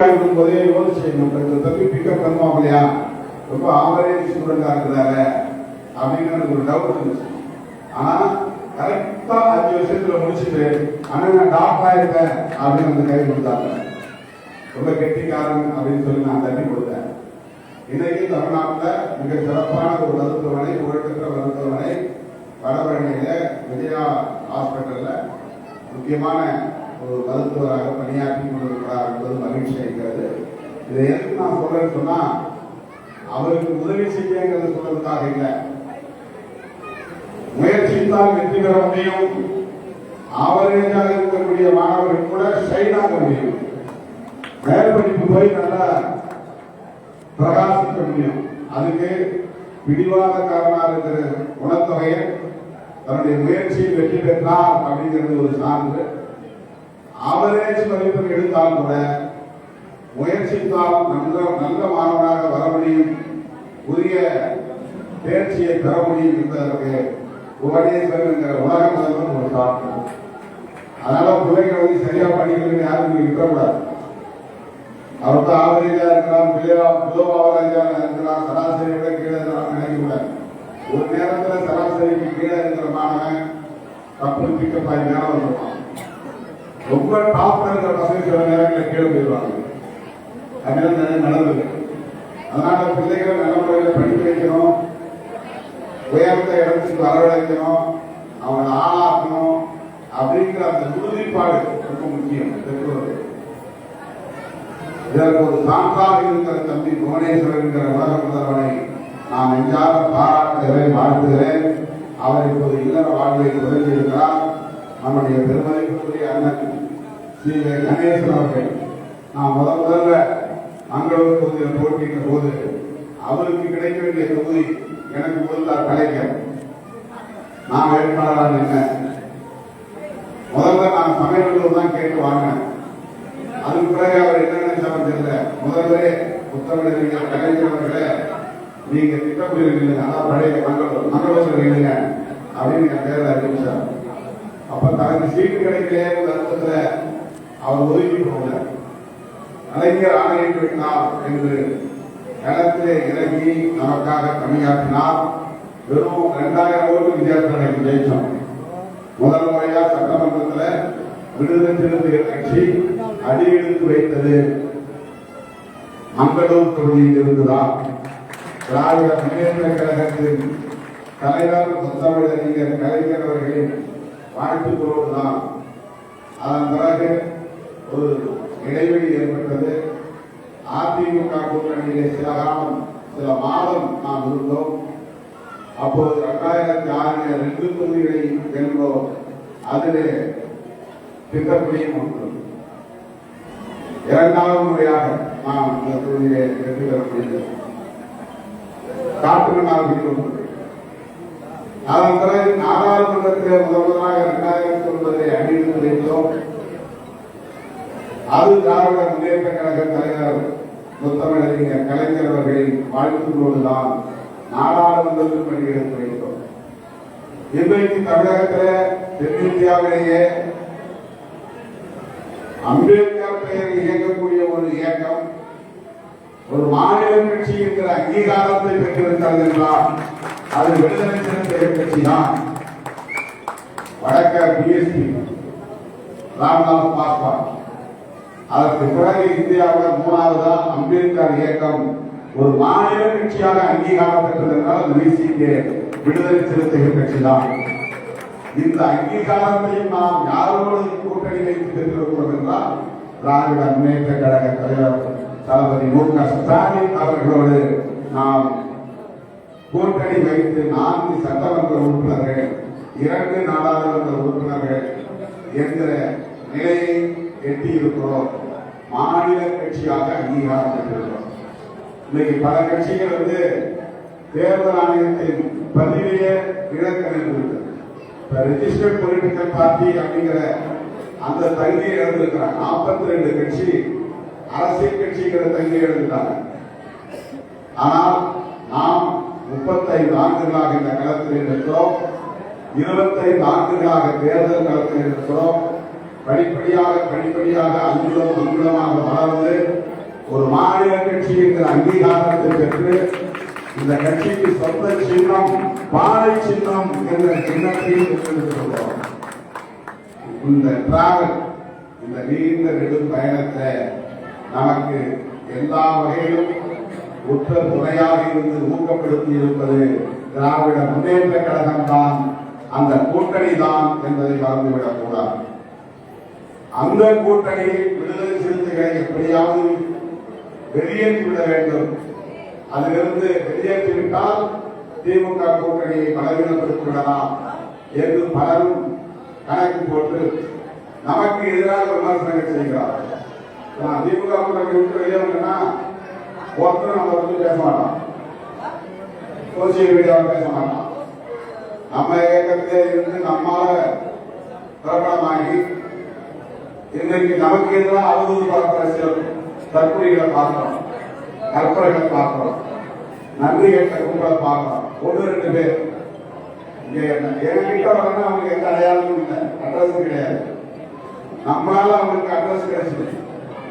போதே யோசி செய்யணும். இந்த தம்பி பிக்கப் பண்ணுவாங்க இல்லையா? ரொம்ப ஆவரேஜ் ஸ்டூடெண்டா இருக்கிறாரு. அப்படின்னு எனக்கு ஒரு டவுட் இருந்துச்சு. ஆனா கரெக்டா அஞ்சு வருஷத்துல முடிச்சுட்டு ஆனா நான் டாக்டர் ஆயிருக்கேன் அப்படின்னு அந்த கை கொடுத்தாங்க. ரொம்ப கெட்டிக்காரன் அப்படின்னு சொல்லி நான் தட்டி கொடுத்தேன். இன்னைக்கு தமிழ்நாட்டில் மிக சிறப்பான ஒரு மருத்துவமனை புகழ்பெற்ற மருத்துவமனை வடபழனியில விஜயா ஹாஸ்பிட்டல்ல முக்கியமான ஒரு மருத்துவராக பணியாற்றி கொண்டிருக்கிறார் என்பது மகிழ்ச்சி அளிக்கிறது. இதை எதுக்கு நான் சொல்றேன்னு சொன்னா அவருக்கு உதவி செய்யுங்கிறது சொல்றதுக்காக இல்லை. முயற்சித்தால் வெற்றி பெற முடியும். ஆவரேஜாக இருக்கக்கூடிய மாணவர்கள் கூட ஷைனாக முடியும். மேற்படிப்பு போய் நல்லா பிரகாசிக்க முடியும். அதுக்கு பிடிவாதக்காரனாக இருக்கிற குணத்தொகையை தன்னுடைய முயற்சியில் வெற்றி பெற்றார் அப்படிங்கிறது ஒரு சான்று. ஆவரேஜ் மதிப்பெண் எடுத்தால் கூட முயற்சித்தால் நல்ல நல்ல மாணவனாக வர முடியும். உரிய தேர்ச்சியை பெற முடியும் என்பதற்கு உபதேசம் என்கிற உலக முதல்வன் ஒரு சான்று. அதனால பிள்ளைங்க வந்து சரியா படிக்கணும்னு யாரும் நீங்க இருக்கக்கூடாது அவர் தான் ஆவரேஜா இருக்கலாம் பிள்ளையா புதோ ஆவரேஜா இருக்கலாம் சராசரி விட கீழே இருக்கலாம் நினைக்கக்கூடாது ஒரு நேரத்தில் சராசரிக்கு கீழே இருக்கிற மாணவன் தப்பு பிக்கப் ஆகி மேல வந்துருவான். ரொம்ப டாப்ல இருக்கிற பசங்க சில நேரங்களில் கீழே போயிடுவாங்க அதனால நிறைய நடந்தது. அதனால பிள்ளைகளை நல்ல முறையில் படிக்க வைக்கணும். உயர்ந்த இடத்துக்கு வரவழைக்கணும். அவங்களை ஆளாக்கணும். அப்படிங்கிற அந்த உறுதிப்பாடு ரொம்ப முக்கியம். பெற்றோர்கள் இதற்கு ஒரு சான்றாக இருக்கிற தம்பி புவனேஸ்வரர் என்கிற உலக முதல்வனை நான் நெஞ்சார பாராட்டுகிறேன் வாழ்த்துகிறேன். அவர் இப்போது இல்லற வாழ்வை தொடங்கி நம்முடைய பெருமதிக்குரிய அண்ணன் ஸ்ரீ கணேசன் அவர்கள் நான் முதல் முதல்ல மங்களூர் தொகுதியில் போட்டியிட்ட போது அவருக்கு கிடைக்க வேண்டிய தொகுதி எனக்கு முதல்ல கலைஞர். நான் வேட்பாளராக நின்றேன் முதல்ல நான் சமயநல்லூர் தான் கேட்டு வாங்கினேன். அதுக்கு பிறகு அவர் என்ன நினைச்சாலும் தெரியல. முதல்வரே புத்தகங்கள் கலைஞர்களே நீங்க திட்டக்குடியில் இல்லைங்க அதான் பழைய மங்களூர் மங்களூர் இல்லைங்க அப்படின்னு என் பேரில் அறிவிச்சார். அப்ப தனக்கு சீட்டு கிடைக்கலையே அர்த்தத்துல அவர் ஒதுக்கி போகல கலைஞர் ஆணையிட்டு விட்டார் என்று களத்திலே இறங்கி நமக்காக பணியாற்றினார். வெறும் இரண்டாயிரம் ஓட்டு வித்தியாசம் எனக்கு ஜெயிச்சோம் முதல் முறையா சட்டமன்றத்தில் விடுதலை சிறுத்தைகள் கட்சி அடியெடுத்து வைத்தது மங்களூர் தொகுதியில் இருந்துதான். திராவிட முன்னேற்ற கழகத்தின் தலைவர் முத்தமிழறிஞர் கலைஞர் அவர்களின் வாழ்த்துக்களோடுதான் அதன் பிறகு ஒரு இடைவெளி ஏற்பட்டது. அதிமுக கூட்டணியிலே சில காலம் சில மாதம் நாம் இருந்தோம். அப்போது இரண்டாயிரத்தி ஆறில் ரெண்டு தொகுதிகளை வென்றோம். அதிலே திட்டப்படியும் ஒன்று இரண்டாவது முறையாக நாம் இந்த தொகுதியை வெற்றி பெற முடிந்தது காற்று நாள் அதன் பிறகு நாடாளுமன்றத்திலே முதல் முதலாக இரண்டாயிரத்தி ஒன்பதிலே அணிந்து வைத்தோம் அது திராவிட முன்னேற்ற கழக தலைவர் முத்தமிழறிஞர் கலைஞர் அவர்களின் வாழ்த்துக்களோடுதான் நாடாளுமன்றத்தில் பணியெடுத்து வைத்தோம் இன்றைக்கு தமிழகத்தில் தென்னிந்தியாவிலேயே அம்பேத்கர் பெயரில் இயங்கக்கூடிய ஒரு இயக்கம் ஒரு மாநில கட்சி என்கிற அங்கீகாரத்தை பெற்றிருக்கிறது என்றால் அது விடுதலை சிறுத்தைகள் கட்சி தான் வடக்க பிஎஸ்பி ராம்தாஸ் பாஸ்வான். அதற்கு பிறகு இந்தியாவில் மூணாவதா அம்பேத்கர் இயக்கம். ஒரு மாநில கட்சியாக அங்கீகாரம் பெற்றது என்றால் விசிகே விடுதலை சிறுத்தைகள் கட்சி தான் இந்த அங்கீகாரத்தையும் நாம் யாரோடு கூட்டணி வைத்து பெற்றிருக்கிறோம் என்றால் திராவிட முன்னேற்ற கழக தலைவர் தளபதி மு க ஸ்டாலின் அவர்களோடு நாம் கூட்டணி வைத்து நான்கு சட்டமன்ற உறுப்பினர்கள் இரண்டு நாடாளுமன்ற உறுப்பினர்கள் என்கிற நிலையை எட்டியிருக்கிறோம். மாநில கட்சியாக அங்கீகாரம் பெற்றிருக்கிறோம் இன்னைக்கு பல கட்சிகள் வந்து தேர்தல் ஆணையத்தின் பதிவையே இழக்க ரெஜிஸ்டர்ட் பொலிட்டிக்கல் பார்ட்டி அப்படிங்கிற அந்த தகுதியை இழந்திருக்கிறாங்க. நாற்பத்தி ரெண்டு கட்சி அரசியல் கட்சிங்கிற தகுதியை இழந்துட்டாங்க. ஆனால் நாம் முப்பத்தைந்து ஆண்டுகளாக இந்த களத்தில் இருக்கிறோம் இருபத்தைந்து ஆண்டுகளாக தேர்தல் களத்தில் இருக்கிறோம் படிப்படியாக படிப்படியாக அங்குலம் அங்குலமாக வளர்ந்து ஒரு மாநில கட்சி என்ற அங்கீகாரத்தை பெற்று இந்த கட்சிக்கு சொந்த சின்னம் பாலை சின்னம் என்ற சின்னத்தையும் பெற்றிருக்கிறோம். இந்த டிராவல் இந்த நீண்ட நெடும் பயணத்தை நமக்கு எல்லா வகையிலும் உற்ற துணையாக இருந்து ஊக்கப்படுத்தி இருப்பது திராவிட முன்னேற்ற கழகம் தான் அந்த கூட்டணி தான் என்பதை மறந்துவிடக் கூடாது. அந்த கூட்டணியை விடுதலை சிறுத்தைகளை எப்படியாவது வெளியேற்றிவிட வேண்டும். அதிலிருந்து வெளியேற்றிவிட்டால் திமுக கூட்டணியை பலவீனப்படுத்தி விடலாம் என்று பலரும் கணக்கு போட்டு நமக்கு எதிராக விமர்சனங்கள் செய்கிறார் நான் திமுக கூட்டணி விட்டு வெளியே ஒருத்தர் நம்ம வந்து பேச மாட்டோம் சோசியல் மீடியாவில் பேச மாட்டோம் நம்ம இயக்கத்திலே இருந்து நம்மால பிரபலமாகி இன்றைக்கு நமக்கு எதிராக அவதூறு பார்க்கிற சில தற்கொலைகளை பார்க்கிறோம். கற்பனைகளை பார்க்கிறோம். நன்றி கேட்ட கும்பலை பார்க்கிறோம். ஒன்று ரெண்டு பேர். இங்க என்கிட்ட வரணும் அவங்களுக்கு எந்த அடையாளமும் இல்லை. அட்ரஸ் கிடையாது. நம்மளால அவங்களுக்கு அட்ரஸ் கிடைச்சது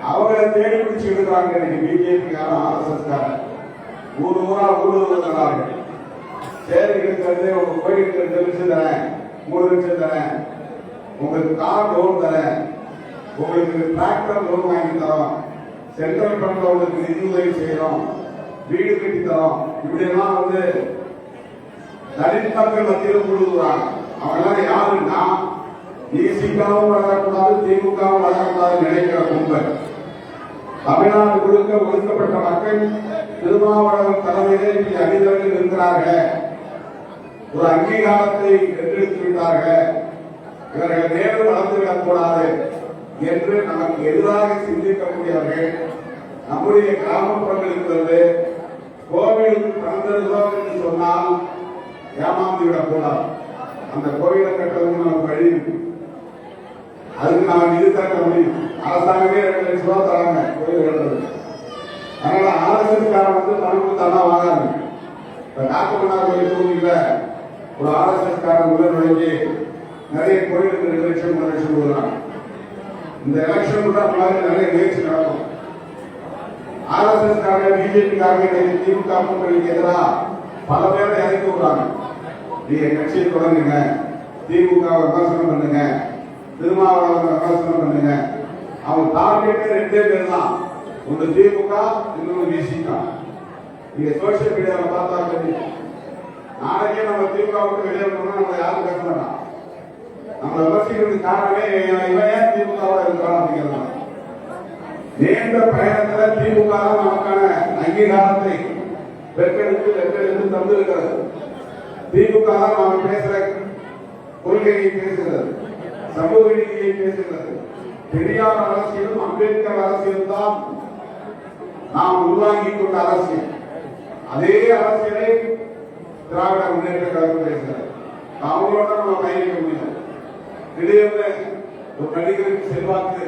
அவங்களை தேடி பிடிச்சு எடுக்கிறாங்க இன்னைக்கு பிஜேபி காரன் ஆர்எஸ்எஸ் காரன். ஊர் ஊரா ஊடுருவதார்கள் சரி இருக்கிறது உங்க கோயிலுக்கு ரெண்டு லட்சம் தரேன் மூணு லட்சம் தரேன் உங்களுக்கு கார் லோன் தரேன் உங்களுக்கு டிராக்டர் லோன் வாங்கி தரோம். சென்ட்ரல் பேங்க்ல உங்களுக்கு நிதி உதவி செய்யறோம் வீடு கட்டி தரோம். இப்படியெல்லாம் வந்து தலித் மக்கள் மத்தியில் கொடுக்குறாங்க அவங்க யாருன்னா டிசிகாவும் வளரக்கூடாது திமுகவும் வளரக்கூடாது நினைக்கிற கும்பல். தமிழ்நாடு முழுக்க ஒதுக்கப்பட்ட மக்கள் திருமாவளவன் தலைமையிலே இங்கே அணிதவர்கள் இருக்கிறார்கள் ஒரு அங்கீகாரத்தை வென்றெடுத்து விட்டார்கள். இவர்கள் மேலும் வளர்ந்துவிடக் கூடாது என்று நமக்கு எதிராக சிந்திக்கக்கூடியவர்கள் நம்முடைய கிராமப்புறங்களுக்கு வந்து கோவில் திறந்திருந்தோம் என்று சொன்னால் ஏமாந்து விடக்கூடாது அந்த கோவிலை கட்டுறதுக்கு நமக்கு வழி அதுக்கு நாம நிதி திரட்ட முடியும். அரசாங்கமே ரெண்டு லட்சம் ரூபாய் தராங்க கோயில் கட்டுறது அதனால ஆலோசனைக்காரன் வந்து பணம் தானா வாங்காது. இப்ப டாக்குமன்னார் கோயில் தொகுதியில ஒரு ஆலோசனைக்காரன் உள்ள நுழைஞ்சு நிறைய கோயிலுக்கு ரெண்டு லட்சம் மூணு லட்சம் கொடுக்குறாங்க. இந்த எலெக்ஷன் கூட மாதிரி நிறைய முயற்சி நடக்கும். ஆர் எஸ் எஸ் காரங்க பிஜேபி காரங்க திமுக கூட்டணிக்கு எதிராக பல பேரை இறக்கி விடுறாங்க. நீங்க கட்சியை தொடங்குங்க. திமுக விமர்சனம் பண்ணுங்க. திருமாவளவன் விமர்சனம் பண்ணுங்க. அவங்க டார்கெட் ரெண்டே பேர் தான் ஒன்று திமுக இன்னொன்று விசிகா நீங்க சோசியல் மீடியாவில் பார்த்தா நாளைக்கே நம்ம திமுக விட்டு வெளியே வரணும்னா நம்ம யாரும் பேச மாட்டான் நம்மளை விமர்சிக்கிறதுக்கு காரணமே இவன் இவன் ஏன் திமுகவோட இருக்கான் அப்படிங்கிறது நீண்ட பயணத்துல திமுக தான் நமக்கான அங்கீகாரத்தை பெற்றெடுத்து வெற்றெடுத்து தந்திருக்கிறது. திமுக தான் நாம பேசுற கொள்கையை பேசுகிறது. சமூக நீதியை பேசுகிறது. பெரியார் அரசியலும் அம்பேத்கர் அரசியலும் தான் நாம் உருவாக்கி கொண்ட அரசியல். அதே அரசியலை திராவிட முன்னேற்ற கழகம் பேசுகிறது. அவங்களோட நம்ம பயணிக்க முடியும். திடீர்னு ஒரு நடிகருக்கு செல்வாக்கு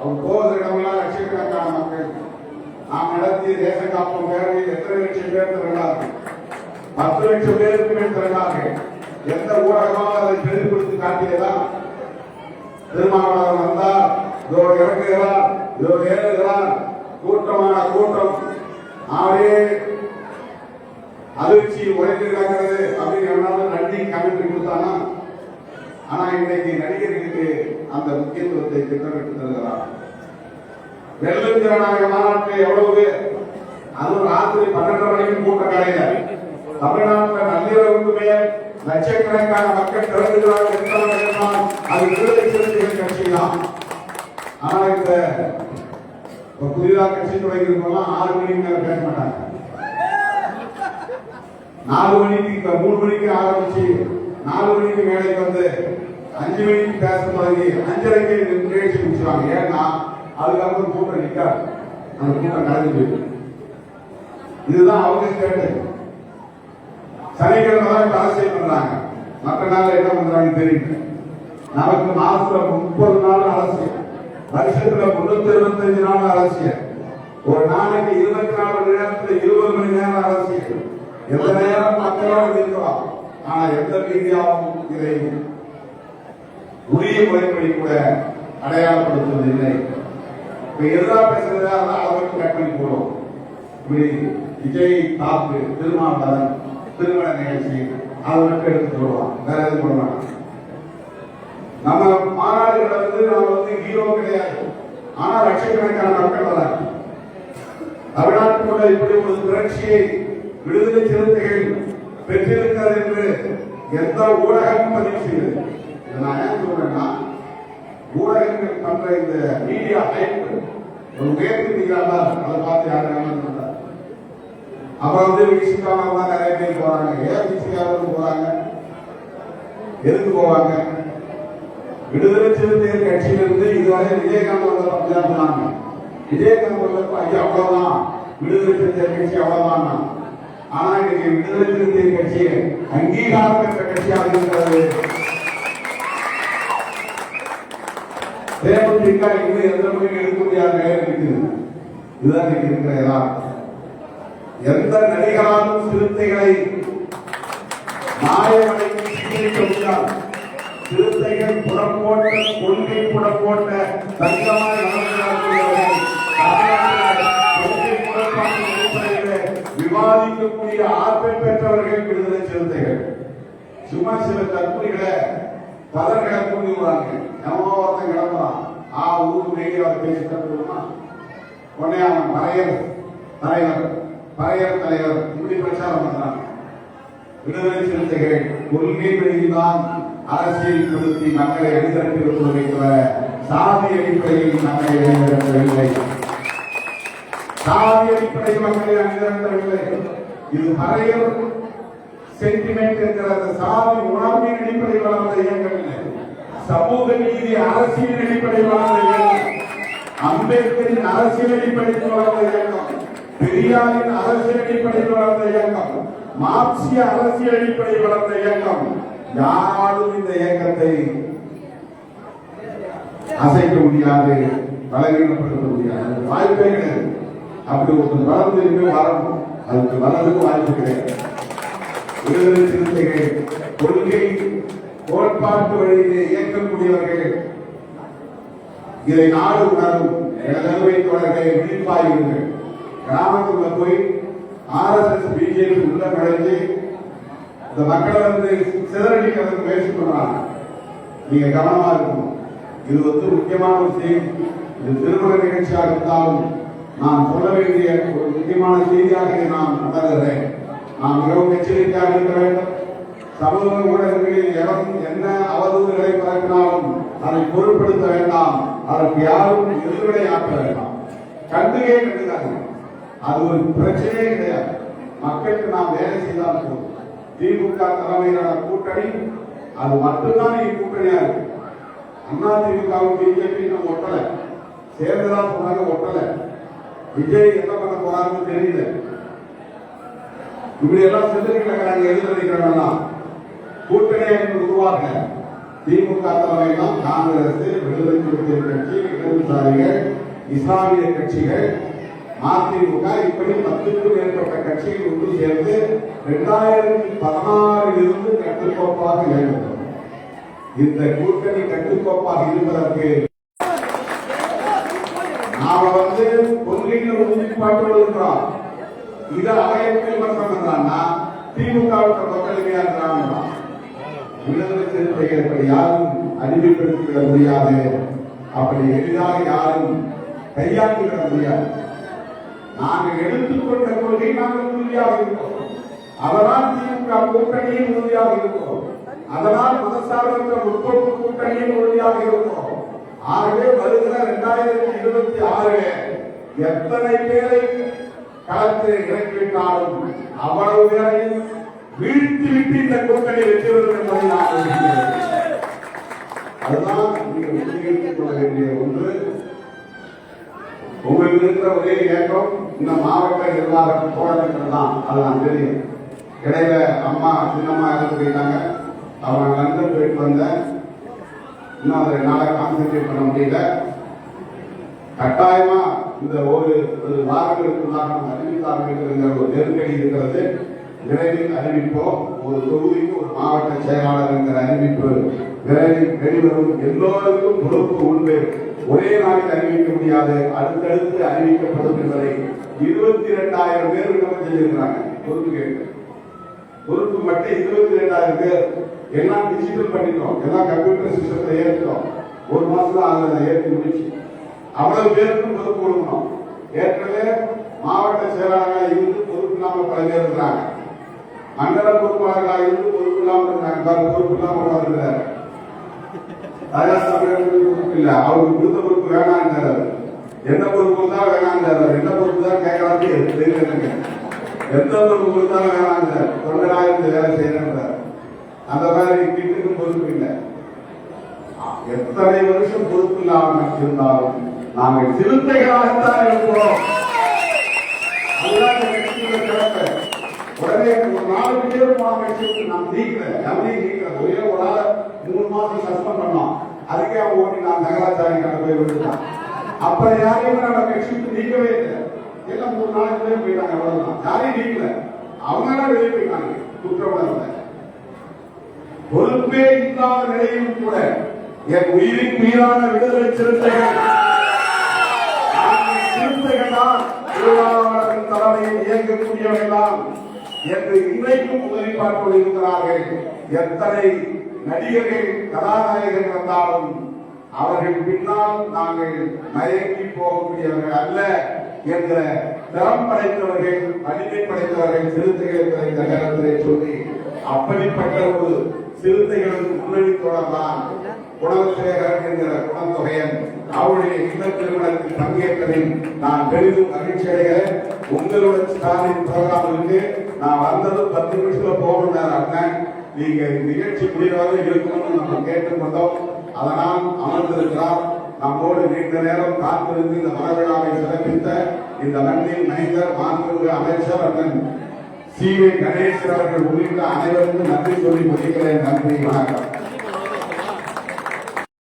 அவர் போகிற இடமெல்லாம் லட்சக்கணக்கான மக்கள். நாம் நடத்திய தேச காப்போம் பேரவை எத்தனை லட்சம் பேர் திரண்டார்கள் பத்து லட்சம் பேருக்கு மேல் திரண்டார்கள் எந்த ஊடகமாக அதை பெரிதுபடுத்தி காட்டியதா? திருமாவளவன் வந்தார் இதோ இறங்குகிறார் இதோ ஏறுகிறார். கூட்டமான கூட்டம். அவரே அதிர்ச்சி உழைத்து கிடக்கிறது அப்படின்னு எவனாலும் நன்றி கமெண்ட் கொடுத்தானா? ஆனா இன்னைக்கு நடிகர்களுக்கு அந்த முக்கியத்துவத்தை திட்டமிட்டு தருகிறார். வெள்ளம் திறனாக மாநாட்டில் எவ்வளவு பேர்? அதுவும் ராத்திரி பன்னெண்டு மணிக்கு கூட்டம் கிடையாது தமிழ்நாட்டில் நள்ளிரவுக்குமே லட்சக்கணக்கான மக்கள் திறந்துகிறார்கள் என்றால் அது விடுதலை சிறுத்தைகள் கட்சி தான் ஆனா இந்த இப்ப புதிதாக கட்சி தொடங்கியிருக்கோம் ஆறு மணிக்கு மேல பேச மாட்டாங்க. நாலு மணிக்கு இப்ப மூணு மணிக்கு ஆரம்பிச்சு நாலு மணிக்கு மேலே வந்து அஞ்சு மணிக்கு பேச மாதிரி அஞ்சரைக்கு நிகழ்ச்சி முடிச்சுவாங்க ஏன்னா அதுக்கப்புறம் கூட்டம் நிக்காது. அந்த கூட்டம் நடந்து போயிடும். இதுதான் அவங்க ஸ்டேட்டு சனிக்கிழமை தான் அரசியல் பண்றாங்க. மற்ற நாள் என்ன பண்றாங்க தெரியும் நமக்கு மாசத்துல முப்பது நாள் அரசியல் வருஷத்துல முன்னூத்தி இருபத்தஞ்சு நாள் அரசியல் ஒரு நாளைக்கு இருபத்தி நாலு மணி நேரத்துல இருபது மணி நேரம் அரசியல் எந்த நேரம் மக்களோடு இருக்கிறோம் ஆனா எந்த மீடியாவும் இதை உரிய முறைப்படி கூட அடையாளப்படுத்துவது இல்லை இப்ப எதிராக பேசுறதா இருந்தா அளவுக்கு கட் பண்ணி போடுவோம் இப்படி விஜய் தாக்கு திருமாவளவன் திருமண நிகழ்ச்சி அதை மட்டும் எடுத்து போடுவான் வேற எதுவும் போட மாட்டான் நம்ம மாநாடுகளை வந்து நம்ம வந்து ஹீரோ கிடையாது. ஆனா லட்சக்கணக்கான மக்கள் வராங்க. தமிழ்நாட்டுக்குள்ள இப்படி ஒரு புரட்சியை விடுதலை சிறுத்தைகள் பெற்றிருக்கிறது என்று எந்த ஊடகமும் பதிவு செய்யவில்லை. நான் ஏன் சொல்றேன்னா ஊடகங்கள் பண்ற இந்த மீடியா ஹைப் ஒரு உயர்த்திருக்கிறாரா அதை பார்த்து யாரும் அப்புறம் வந்து விசிகாம நிறைய பேர் போறாங்க. ஏன் விசிகாவுக்கு போறாங்க? எதுக்கு போவாங்க? விடுதலை சிறுத்தைகள் கட்சியிலிருந்து இதுவரை விஜயகாந்த் அப்படிதான் சொன்னாங்க விஜயகாந்த் ஐயா அவ்வளவுதான். விடுதலை சிறுத்தைகள் கட்சி அவ்வளவுதான் ஆனா இன்னைக்கு விடுதலை சிறுத்தைகள் கட்சி அங்கீகாரம் பெற்ற கட்சியாக இருக்கிறது. தேமுதிக இன்னும் எந்த முடிவும் எடுக்க முடியாத இருக்குது இதுதான் இன்னைக்கு இருக்கிற யதார்த்தம் எந்த நடிகராலும் சிறுத்தைகளை மாயமடைக்கு சித்தரிக்க சிறுத்தைகள் புறம் போட்ட கொள்கை புறம் போட்ட தங்கமாய் விவாதிக்கக்கூடிய ஆற்றல் பெற்றவர்கள் விடுதலை சிறுத்தைகள். சும்மா சில கற்பனைகளை பலர் கிளப்பி விடுவாங்க நம்ம ஒருத்தன் கிளம்புறான் ஆ ஊர் மீடியாவை பேசி கற்றுக்கணுமா உடனே அவன் பறையர் தலைவர் பறையர் தலைவர் இப்படி பிரச்சாரம் பண்றாங்க. விடுதலை சிறுத்தைகள் கொள்கை வழியில்தான் அரசியல் செலுத்தி மக்களை எதிர்த்து தவிர சாதி அடிப்படையில் மக்களை எதிர்க்கவில்லை சாதி அடிப்படையில் மக்களை அணிதிரட்டவில்லை. இது பறையர் சென்டிமெண்ட் இருக்கிற அந்த சாதி உணர்வின் அடிப்படையில் வளர்ந்த இயக்கம் இல்லை சமூக நீதி அரசியல் அடிப்படையில் வளர்ந்த இயக்கம். அம்பேத்கரின் அரசியல் அடிப்படையில் வளர்ந்த இயக்கம். பெரியாரின் அரசியல் அடிப்படையில் வளர்ந்த இயக்கம். மார்க்சிய அரசியல் அடிப்படையில் வளர்ந்த இயக்கம். யாரும் இந்த இயக்கத்தை அசைக்க முடியாது பலவீனப்படுத்த முடியாது. வாய்ப்பே கிடையாது. அப்படி ஒருத்தர் வளர்ந்து வரணும். அதுக்கு வளர்றதுக்கு வாய்ப்பு கிடையாது. விடுதலை சிறுத்தைகள் கொள்கை கோட்பாட்டு வழியிலே இயக்கக்கூடியவர்கள். இதை நாடு உணரும் எனதருமை தொடர்களை விழிப்பாயிருங்கள். கிராமத்துக்குள்ள போய் ஆர்எஸ்எஸ் பிஜேபி உள்ள நுழைஞ்சு இந்த மக்களை வந்து சிதறடிக்கிறதுக்கு முயற்சி பண்றாங்க நீங்க கவனமா இருக்கணும். இது வந்து முக்கியமான விஷயம். இது திருமண நிகழ்ச்சியாக இருந்தாலும் நான் சொல்ல வேண்டிய ஒரு முக்கியமான செய்தியாக நான் உணர்கிறேன் நாம் மிகவும் எச்சரிக்கையாக இருக்க வேண்டும். சமூக ஊடகங்களில் எவன் என்ன அவதூறுகளை பரப்பினாலும் அதை பொருட்படுத்த வேண்டாம். அதற்கு யாரும் எதிர்வினை ஆற்ற வேண்டாம். கண்டுகே கண்டுக்காதீங்க அது ஒரு பிரச்சனையே கிடையாது. மக்களுக்கு நாம் வேலை செய்தால் போதும். திமுக தலைமையிலான கூட்டணி அது மட்டும்தான் இங்க கூட்டணியா இருக்கு. அண்ணா திமுகவும் பிஜேபி நம்ம ஒட்டல. சேர்ந்துதான் சொன்னாங்க ஒட்டல. விஜய் என்ன பண்ண போறாருன்னு தெரியல. இப்படி எல்லாம் சிந்தனைகள் எழுதிருக்கிறாங்கலாம் கூட்டணி என்று உருவாக திமுக தலைமையிலும் காங்கிரஸ் விடுதலை சிறுத்தைகள் கட்சி இடதுசாரிகள் இஸ்லாமிய கட்சிகள் மதிமுக இப்படி பத்துக்கும் மேற்பட்ட கட்சிகள் ஒன்று சேர்ந்து இரண்டாயிரத்தி பதினாறில் இருந்து கட்டுக்கோப்பாக இயங்குகிறது இந்த கூட்டணி கட்டுக்கோப்பாக இருப்பதற்கு நாம வந்து கொள்கையில் உறுதிப்பாட்டு இருக்கிறோம் இதை அவயத்தில் பண்றாங்கன்னா திமுகவுக்கு மக்களுமையா இருக்கிறாங்க விடுதலை சிறுத்தைகள் இப்படி யாரும் அறிவிப்படுத்திவிட முடியாது. அப்படி எளிதாக யாரும் கையாண்டிவிட முடியாது. நாங்கள் எடுத்துக்கொண்ட கொள்கை நாங்கள் உறுதியாக இருக்கோம் அதனால் திமுக கூட்டணியில் உறுதியாக இருக்கோம் அதனால் மதசார்பற்ற முற்போக்கு கூட்டணியில் உறுதியாக இருக்கோம் ஆகவே வருகிற இரண்டாயிரத்தி இருபத்தி ஆறு எத்தனை பேரை களத்தில் இறக்கிவிட்டாலும் அவ்வளவு பேரையும் வீழ்த்தி விட்டு இந்த கூட்டணி வெற்றி பெறும் என்பதை நான் அதுதான் நீங்கள் உறுதியெடுத்துக் கொள்ள வேண்டிய ஒன்று. உங்களுக்கு இருக்கிற ஒரே ஏற்றம் இந்த மாவட்ட நிர்வாகம் போராட்டங்கள் தான். அது நான் தெரியும். இடையில அம்மா சின்னம்மா இறந்து போயிட்டாங்க. அவங்க லண்டன் போயிட்டு வந்தேன் இன்னும் அதை என்னால கான்சென்ட்ரேட் பண்ண முடியல. கட்டாயமா இந்த ஒரு ஒரு வாரங்களுக்குள்ளாக நம்ம அறிவித்தார்கள் ஒரு நெருக்கடி இருக்கிறது. விரைவில் அறிவிப்போம். ஒரு தொகுதிக்கு ஒரு மாவட்ட செயலாளர் என்கிற அறிவிப்பு விரைவில் வெளிவரும். எல்லோருக்கும் பொறுப்பு உண்டு. ஒரே நாளில் அறிவிக்க முடியாது. அடுத்தடுத்து அறிவிக்கப்படும் என்பதை இருபத்தி இரண்டாயிரம் பேர் விண்ணப்பம் செஞ்சிருக்கிறாங்க பொறுப்பு கேட்டு. பொறுப்பு மட்டும் இருபத்தி ரெண்டாயிரம் பேர். எல்லாம் டிஜிட்டல் பண்ணிட்டோம். எல்லாம் கம்ப்யூட்டர் சிஸ்டத்தை ஏற்றிட்டோம் ஒரு மாசம் தான் அதை ஏற்றி முடிச்சு. அவ்வளவு பேருக்கும் பொறுப்பு கொடுக்கணும். ஏற்கனவே மாவட்ட செயலாளராக இருந்து பொறுப்பு இல்லாமல் பல பேர் இருக்கிறாங்க. மண்டல பொறுப்பாளர்களாக இருந்து பொறுப்பு இல்லாமல் இருக்காங்க பொறுப்பு இல்லாமல் இருக்கிறார். ராஜாசாமி பொறுப்பு இல்லை. அவருக்கு கொடுத்த பொறுப்பு வேணாங்கிறாரு என்ன பொறுப்பு தான் வேணாங்கிறாரு என்ன பொறுப்பு தான் கேட்கலாம்னு தெரியல எனக்கு. எந்த பொறுப்பு கொடுத்தாலும் வேணாங்கிறார் தொண்டராயிரத்து வேலை செய்யறார் அந்த மாதிரி வீட்டுக்கும் பொறுப்பு இல்லை. எத்தனை வருஷம் பொறுப்பு இல்லாமல் இருந்தாலும் நாங்கள் சிறுத்தைகளாகத்தான் இருக்கிறோம் உடனே ஒரு நாலு பேர் போன நான் நீக்கல. எவனையும் நீக்கல. ஒரே ஒரு ஆளை மூணு மாசம் சஸ்பெண்ட் பண்ணோம். அதுக்கே அவன் நான் நகராச்சாரி கிட்ட போய் விட்டுட்டான் அப்புறம் யாரையும் நம்ம கட்சிக்கு நீக்கவே இல்லை. எல்லாம் மூணு நாலு பேர் போயிட்டாங்க. அவ்வளவுதான். யாரையும் நீக்கல. அவங்க வெளியே போயிட்டாங்க. குற்றவாளர் பொறுப்பே இல்லாத நிலையிலும் கூட என் உயிரின் மீதான விடுதலை சிறுத்தைகள் நாங்கள் சிறுத்தைகள்தான் திருவாளர்கள் தலைமையில் இயங்கக்கூடியவர்கள்தான் என்று இன்றைக்கும் உதவி பார்த்து எத்தனை நடிகர்கள் கதாநாயகர்கள் வந்தாலும் அவர்கள் பின்னால் நாங்கள் மயங்கி போகக்கூடியவர்கள் அல்ல என்ற திறம் படைத்தவர்கள் வலிமை படைத்தவர்கள் சிறுத்தைகள் இந்த நேரத்திலே சொல்லி அப்படிப்பட்ட ஒரு சிறுத்தைகளுக்கு முன்னணி தொடர்தான் குணசேகரன் என்கிற குணத்தொகையன் அவருடைய இந்த திருமணத்தில் பங்கேற்றதில் நான் பெரிதும் மகிழ்ச்சி அடைகிறேன். உங்களுடன் ஸ்டாலின் ப்ரோக்ராம் நான் வந்தது பத்து நிமிஷத்துல போகணும் அண்ணன் நீங்க நிகழ்ச்சி முடிவாக இருக்கணும்னு நம்ம கேட்டுக்கொண்டோம் அதனால் அமர்ந்திருக்கிறார். நம்மோடு நீண்ட நேரம் காத்திருந்து இந்த மரவிழாவை சிறப்பித்த இந்த மண்ணின் மைந்தர் மாண்புமிகு அமைச்சர் அண்ணன் சி வி கணேசன் அவர்கள் உள்ளிட்ட அனைவருக்கும் நன்றி சொல்லி முடிக்கிறேன். நன்றி வணக்கம்.